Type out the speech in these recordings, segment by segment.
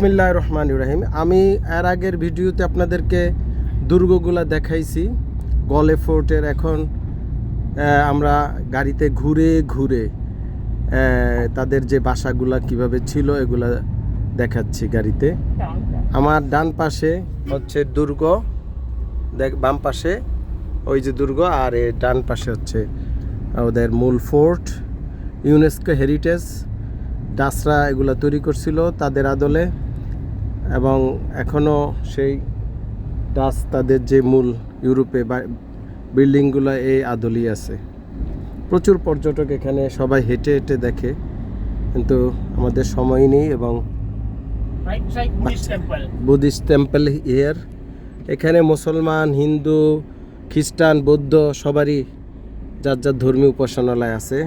বিসমিল্লাহ রহমান ইব্রাহিম আমি এর আগের ভিডিওতে আপনাদেরকে দুর্গগুলা দেখাইছি। গলে ফোর্টের এখন আমরা গাড়িতে ঘুরে ঘুরে তাদের যে বাসাগুলা কীভাবে ছিল এগুলা দেখাচ্ছি গাড়িতে। আমার ডান পাশে হচ্ছে দুর্গ, দেখ, বাম পাশে ওই যে দুর্গ, আর এ ডান পাশে হচ্ছে ওদের মূল ফোর্ট, ইউনেস্কো হেরিটেজ, ডাসরা এগুলো তৈরি করছিল তাদের আদলে। এবং এখনও সেই ডাস তাদের যে মূল ইউরোপে বা বিল্ডিংগুলো এই আদলই আছে। প্রচুর পর্যটক এখানে সবাই হেঁটে হেঁটে দেখে কিন্তু আমাদের সময় নেই এবং. বুদ্ধিস্ট টেম্পল ইয়ার এখানে মুসলমান হিন্দু খ্রিস্টান বৌদ্ধ সবারই যার যার ধর্মীয় উপাসনালয় আছে।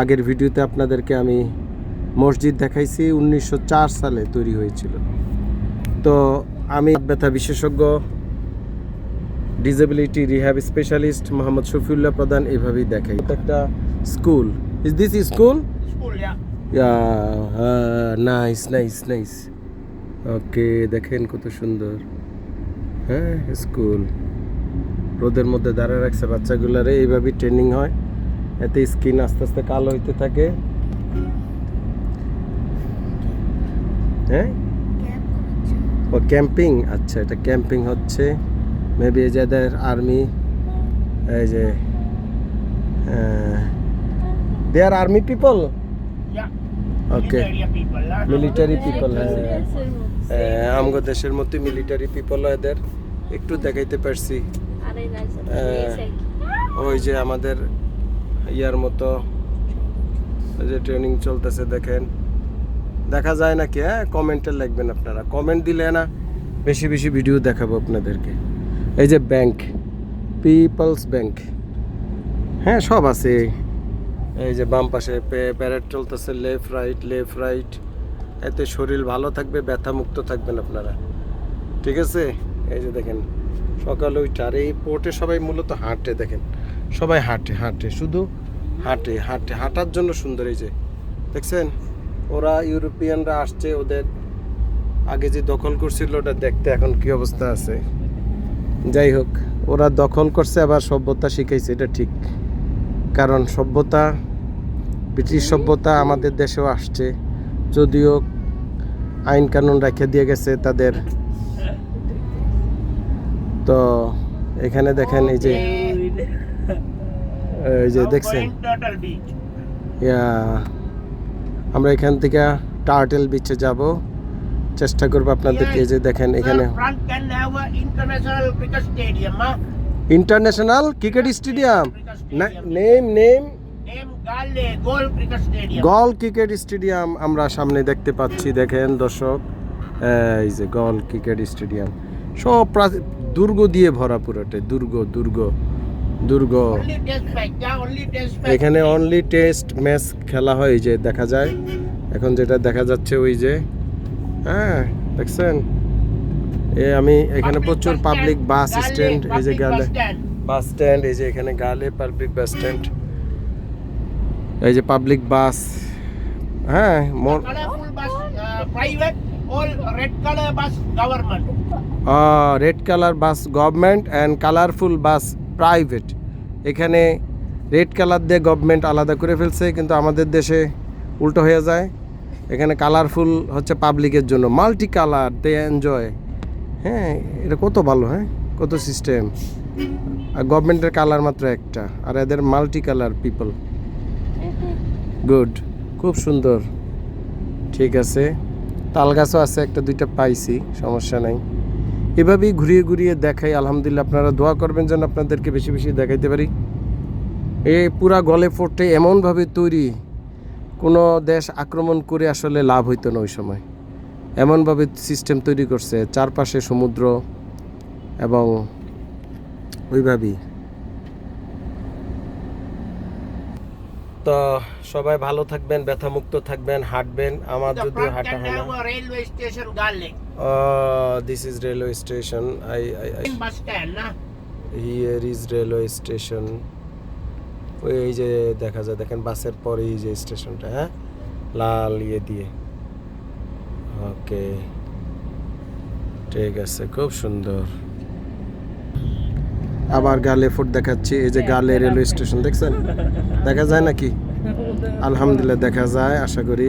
আগের ভিডিওতে আপনাদেরকে আমি মসজিদ দেখাইছি উনিশশো চার সালে তৈরি হয়েছিল। তো আমি ব্যথা বিশেষজ্ঞ disability rehab specialist Mohammad Shafiullah প্রধান এইভাবেই দেখাই। একটা school is this school. Nice nice nice okay দেখেন কত সুন্দর। হ্যাঁ স্কুল রোদের মধ্যে দাঁড়ায় রাখছে বাচ্চাগুলারে এইভাবেই ট্রেনিং হয়। এতে স্কিন আস্তে আস্তে কালো হইতে থাকে। হ্যাঁ? ক্যাম্পিং আচ্ছা এটা ক্যাম্পিং হচ্ছে। মেবি এই যাদের আর্মি এই যে they are army people huh? Military people হ্যাঁ। আমগো দেশের মধ্যে মিলিটারি পিপল এদের। একটু দেখাইতে পারছি। ওই যে আমাদের ইয়ার মতো ওই যে ট্রেনিং চলতেছে দেখেন। দেখা যায় নাকি হ্যাঁ? কমেন্টে লিখবেন আপনারা। কমেন্ট দিলে না বেশি বেশি ভিডিও দেখাবো আপনাদেরকে। এই যে ব্যাংক পিপলস ব্যাংক হ্যাঁ সব আছে। এই যে বাম পাশে প্যারেড চলতেছে লেফট রাইট লেফট রাইট এতে শরীর ভালো থাকবে ব্যথা মুক্ত থাকবেন আপনারা। ঠিক আছে? এই যে দেখেন, সকালে ওইটা। এই পোর্টে সবাই মূলত হাঁটে, দেখেন। সবাই হাঁটে হাঁটে। শুধু হাঁটে হাঁটে। হাঁটার জন্য সুন্দর এই যে। দেখছেন? ওরা ইউরোপিয়ানরা আসছে ওদের আগে যে দখল করছিল ওটা দেখতে এখন কি অবস্থা আছে যাই হোক ওরা দখল করছে আবার সভ্যতা শিখাইছে এটা ঠিক কারণ সভ্যতা ব্রিটিশ সভ্যতা আমাদের দেশেও আসছে যদিও আইন কানুন রেখে দিয়ে গেছে তাদের তো এখানে দেখেন এই যে এই যে দেখছেন. ইয়া আমরা এখান থেকে টার্টেল বিচে যাব। চেষ্টা করব আপনাদেরকে এই যে দেখেন এখানে? International cricket stadium name name. Galle cricket stadium আমরা সামনে দেখতে পাচ্ছি দেখেন দর্শক। এই যে গল ক্রিকেট স্টেডিয়াম সব দুর্গ দিয়ে ভরা পুরোটাই দুর্গ দুর্গ। দুর্গ. এখানে অনলি টেস্ট ম্যাচ খেলা হয় যে দেখা যায়। এখন যেটা দেখা যাচ্ছে ওই যে হ্যাঁ দেখছেন? এ আমি এখানে প্রচুর পাবলিক বাস স্ট্যান্ড এই যে গালে বাস স্ট্যান্ড এই যে এখানে গালে পাবলিক বাস স্ট্যান্ড এই যে পাবলিক বাস হ্যাঁ more. Red colour bus government and colourful bus private এখানে রেড কালার দিয়ে গভর্নমেন্ট আলাদা করে ফেলছে, কিন্তু আমাদের দেশে উল্টো হয়ে যায়। এখানে কালারফুল হচ্ছে পাবলিকের জন্য। মাল্টি কালার দে এনজয় হ্যাঁ এটা কত ভালো হ্যাঁ? কত সিস্টেম আর গভর্নমেন্টের কালার মাত্র একটা, আর এদের মাল্টি কালার পিপল গুড খুব সুন্দর। ঠিক আছে। তাল গাছও আছে, একটা দুইটা পাইছি, সমস্যা নাই। এভাবেই ঘুরিয়ে ঘুরিয়ে দেখাই। আলহামদুলিল্লাহ আপনারা দোয়া করবেন যেন আপনাদেরকে বেশি বেশি দেখাইতে পারি। এ পুরা গলে ফোর্টে এমনভাবে তৈরি, কোনো দেশ আক্রমণ করে আসলে লাভ হইতো না ওই সময়। এমনভাবে সিস্টেম তৈরি করছে, চারপাশে সমুদ্র এবং ওইভাবেই। তো সবাই ভালো থাকবেন ব্যথা মুক্ত থাকবেন হাঁটবেন। আমার যদি হাঁটা হয় না। ও this is railway station I I I here is railway station ওই এই যে দেখা যায় দেখেন বাসের পরে এই যে স্টেশনটা হ্যাঁ? লাল ইয়ে দিয়ে। ওকে ঠিক আছে খুব সুন্দর। আবার গালে ফুট দেখাচ্ছি এই যে গালে রেলওয়ে স্টেশন দেখছেন? দেখা যায় নাকি? আলহামদুলিল্লাহ দেখা যায় আশা করি।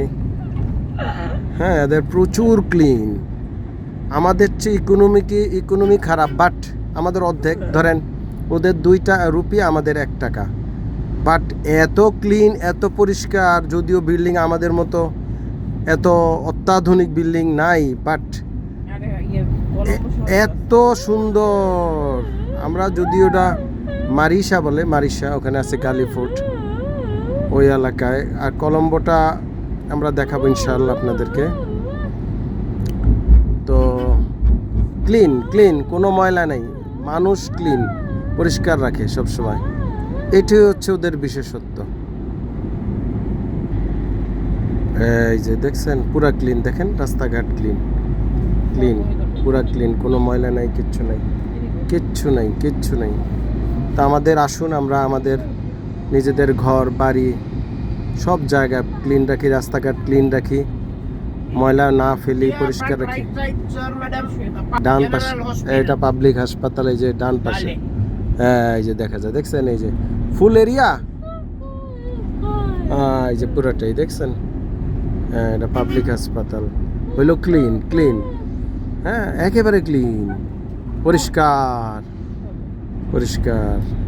হ্যাঁ এদের প্রচুর ক্লিন আমাদের চেয়ে ইকোনমিকে ইকোনমি খারাপ বাট আমাদের অর্ধেক ধরেন ওদের দুইটা রুপি আমাদের এক টাকা। বাট এত ক্লিন এত পরিষ্কার যদিও বিল্ডিং আমাদের মতো এত অত্যাধুনিক বিল্ডিং নাই বাট এত সুন্দর। আমরা যদি ওটা মারিসা বলে মারিসা ওখানে আছে কালী ফোর্ট। ওই এলাকায়। আর কলম্বোটা আমরা দেখাবো ইনশাআল্লাহ আপনাদেরকে। তো ক্লিন ক্লিন, কোনো ময়লা নেই। মানুষ ক্লিন, পরিষ্কার রাখে সব সময় এটি হচ্ছে ওদের বিশেষত্ব। এই যে দেখছেন, পুরা ক্লিন। দেখেন, রাস্তাঘাট ক্লিন। ক্লিন, পুরা ক্লিন, কোনো ময়লা নাই, কিচ্ছু নাই। কিচ্ছু নাই কিচ্ছু নাই। তা আমাদের আসুন আমরা আমাদের নিজেদের ঘর বাড়ি সব জায়গা ক্লিন রাখি রাস্তাঘাট ক্লিন রাখি। ময়লা না ফেলি পরিষ্কার রাখি। ডান পাশে এটা পাবলিক হাসপাতাল এই যে ডান পাশে। হ্যাঁ এই যে দেখা যায় দেখছেন এই যে ফুল এরিয়া এই যে পুরোটাই দেখছেন? হ্যাঁ এটা পাবলিক হাসপাতাল। হইল ক্লিন ক্লিন হ্যাঁ একেবারে ক্লিন পরিষ্কার পরিষ্কার।